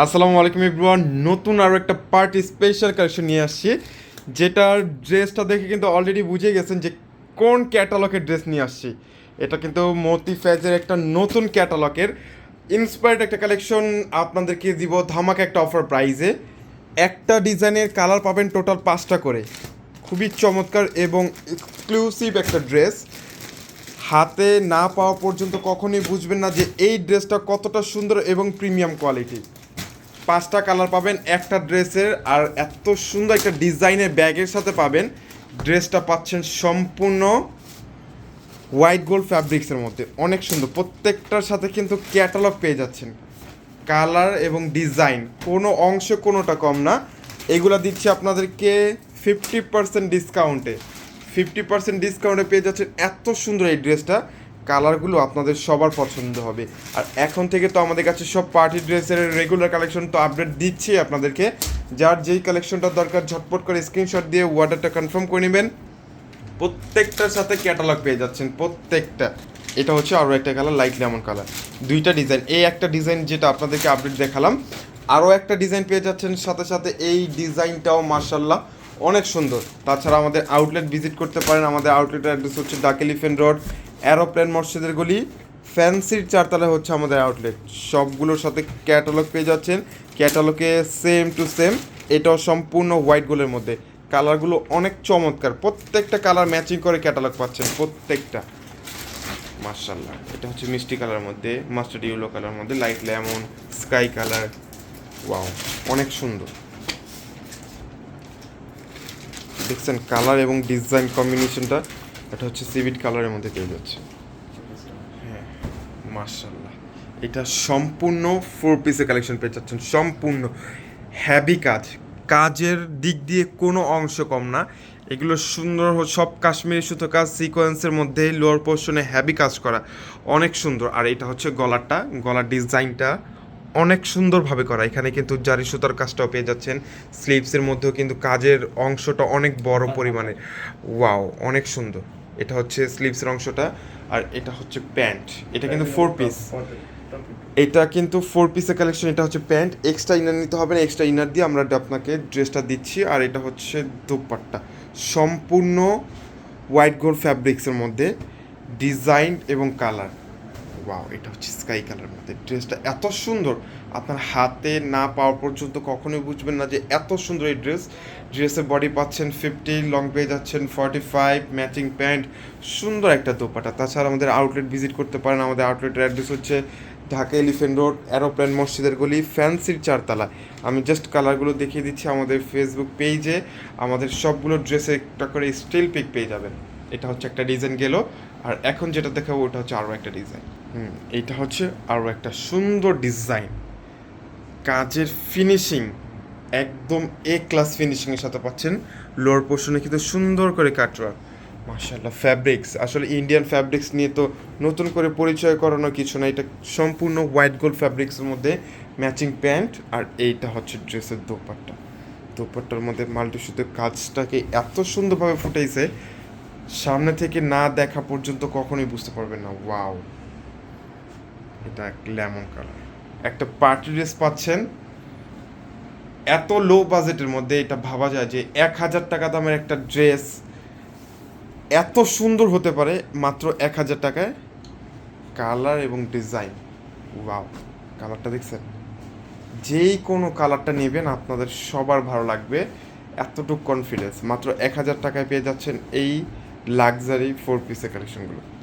আসসালামু আলাইকুম এভরিওয়ান। নতুন আরও একটা পার্টি স্পেশাল কালেকশন নিয়ে আসছি, যেটার ড্রেসটা দেখে কিন্তু অলরেডি বুঝে গেছেন যে কোন ক্যাটালগের ড্রেস নিয়ে আসছি। এটা কিন্তু মতি ফ্যাজের একটা নতুন ক্যাটালগের ইন্সপায়ার্ড একটা কালেকশন আপনাদেরকে দিব ধামাকা একটা অফার প্রাইজে একটা ডিজাইনের কালার পাবেন টোটাল পাঁচটা করে। খুবই চমৎকার এবং এক্সক্লুসিভ একটা ড্রেস হাতে না পাওয়া পর্যন্ত কখনোই বুঝবেন না যে এই ড্রেসটা কতটা সুন্দর এবং প্রিমিয়াম কোয়ালিটি পাঁচটা কালার পাবেন, একটা ড্রেসের, আর এত সুন্দর একটা ডিজাইনের ব্যাগের সাথে পাবেন। ড্রেসটা পাচ্ছেন সম্পূর্ণ হোয়াইট গোল্ড ফ্যাব্রিক্সের মধ্যে। অনেক সুন্দর। প্রত্যেকটার সাথে কিন্তু ক্যাটালগ পেয়ে যাচ্ছেন। কালার এবং ডিজাইন, কোনো অংশ কোনোটা কম না। এগুলা দিচ্ছি আপনাদেরকে ফিফটি পার্সেন্ট ডিসকাউন্টে। ফিফটি পার্সেন্ট ডিসকাউন্টে পেয়ে যাচ্ছেন এত সুন্দর এই ড্রেসটা। কালারগুলো আপনাদের সবার পছন্দ হবে। আর এখন থেকে তো আমাদের কাছে সব পার্টি ড্রেসের রেগুলার কালেকশন তো আপডেট দিচ্ছি আপনাদেরকে। যার যেই কালেকশনটা দরকার, ঝটপট করে স্ক্রিনশট দিয়ে অর্ডারটা কনফার্ম করে নেবেন। প্রত্যেকটার সাথে ক্যাটালগ পেয়ে যাচ্ছেন, প্রত্যেকটা। এটা হচ্ছে আরও একটা কালার লাইট লেমন কালার দুইটা ডিজাইন এই একটা ডিজাইন যেটা আপনাদেরকে আপডেট দেখালাম। আরও একটা ডিজাইন পেয়ে যাচ্ছেন, সাথে সাথে এই ডিজাইনটাও মার্শাল্লাহ অনেক সুন্দর। তাছাড়া আমাদের আউটলেট ভিজিট করতে পারেন। আমাদের আউটলেটের অ্যাড্রেস হচ্ছে ডাক এলিফেন্ট রোড অ্যারোপ্লেন মসজিদের গলি, ফ্যান্সির চারতলা হচ্ছে আমাদের আউটলেট সবগুলোর সাথে ক্যাটালগ পেয়ে যাচ্ছেন। ক্যাটালগে সেম টু সেম এটাও সম্পূর্ণ হোয়াইট গোলের মধ্যে। কালারগুলো অনেক চমৎকার। প্রত্যেকটা কালার ম্যাচিং করে ক্যাটালগ পাচ্ছেন, প্রত্যেকটা। মার্শাল্লাহ এটা হচ্ছে মিষ্টি কালার মধ্যে মাস্টার্ড ইয়েলো কালার মধ্যে light lemon sky colour wow অনেক সুন্দর। দেখছেন কালার এবং ডিজাইন কম্বিনেশনটা এটা হচ্ছে সিভিট কালারের মধ্যে পেয়ে যাচ্ছে হ্যাঁ মার্শাল্লাহ এটা সম্পূর্ণ ফোর পিসের কালেকশন পেয়ে যাচ্ছেন, সম্পূর্ণ হ্যাভি কাজ। কাজের দিক দিয়ে কোনো অংশ কম না। এগুলো সুন্দর সব কাশ্মীরি সুতো কাজ সিকোয়েন্সের মধ্যে লোয়ার পোর্শনে হ্যাভি কাজ করা। অনেক সুন্দর। আর এটা হচ্ছে গলারটা, গলার ডিজাইনটা অনেক সুন্দরভাবে করা। এখানে কিন্তু জারি সুতার কাজটাও পেয়ে যাচ্ছেন। স্লিভসের মধ্যেও কিন্তু কাজের অংশটা অনেক বড় পরিমাণে। ওয়াও অনেক সুন্দর। এটা হচ্ছে স্লিভসের অংশটা আর এটা হচ্ছে প্যান্ট এটা কিন্তু ফোর পিস এটা কিন্তু ফোর পিসের কালেকশন এটা হচ্ছে প্যান্ট এক্সট্রা ইনার নিতে হবে না এক্সট্রা ইনার দিয়ে আমরা আপনাকে ড্রেসটা দিচ্ছি আর এটা হচ্ছে দোপাট্টা। সম্পূর্ণ হোয়াইট গোল্ড ফ্যাব্রিক্সের মধ্যে ডিজাইন এবং কালার ওয়াও এটা হচ্ছে স্কাই কালার মধ্যে। ড্রেসটা এত সুন্দর। আপনার হাতে না পাওয়া পর্যন্ত কখনোই বুঝবেন না যে এত সুন্দর এই ড্রেস ড্রেসের বডি পাচ্ছেন ফিফটি লং পেয়ে যাচ্ছেন ফর্টি ফাইভ ম্যাচিং প্যান্ট সুন্দর একটা দোপাটা তাছাড়া আমাদের আউটলেট ভিজিট করতে পারেন। আমাদের আউটলেটের অ্যাড্রেস হচ্ছে ঢাকা এলিফেন্ট রোড অ্যারোপ্লেন মসজিদের গলি ফ্যান্সির চারতলা। আমি জাস্ট কালারগুলো দেখিয়ে দিচ্ছি আমাদের ফেসবুক পেজে আমাদের সবগুলো ড্রেসে একটা করে স্টিল পিক পেয়ে যাবেন। এটা হচ্ছে একটা ডিজাইন গেল। আর এখন যেটা দেখাবো, ওটা হচ্ছে আরও একটা ডিজাইন হুম, এইটা হচ্ছে আরও একটা সুন্দর ডিজাইন কাজের ফিনিশিং একদম এ ক্লাস ফিনিশিংয়ের সাথে পাচ্ছেন। লোয়ার পোর্শনে কিন্তু সুন্দর করে কাটওয়ার্ক মার্শাল্লাহ ফ্যাব্রিক্স আসলে ইন্ডিয়ান ফ্যাব্রিক্স নিয়ে তো নতুন করে পরিচয় করানো কিছু না, এটা সম্পূর্ণ হোয়াইট গোল্ড ফ্যাব্রিক্সের মধ্যে ম্যাচিং প্যান্ট আর এইটা হচ্ছে ড্রেসের দোপাট্টা। দোপাট্টার মধ্যে মাল্টি সুতোর কাজটাকে এত সুন্দরভাবে ফুটেছে সামনে থেকে না দেখা পর্যন্ত কখনোই বুঝতে পারবেন না। ওয়াও এটা লেমন কালার। একটা পার্টি ড্রেস পাচ্ছেন। এত লো বাজেটের মধ্যে এটা ভাবা যায় যে এক হাজার টাকা দামের একটা ড্রেস এত সুন্দর হতে পারে মাত্র এক হাজার টাকায়। কালার এবং ডিজাইন। ওয়াও, কালারটা দেখছেন? যেই কোনো কালারটা নেবেন আপনাদের সবার ভালো লাগবে। এতটুকু কনফিডেন্স মাত্র এক হাজার টাকায় পেয়ে যাচ্ছেন এই লাক্সারি ফোর পিসের কালেকশনগুলো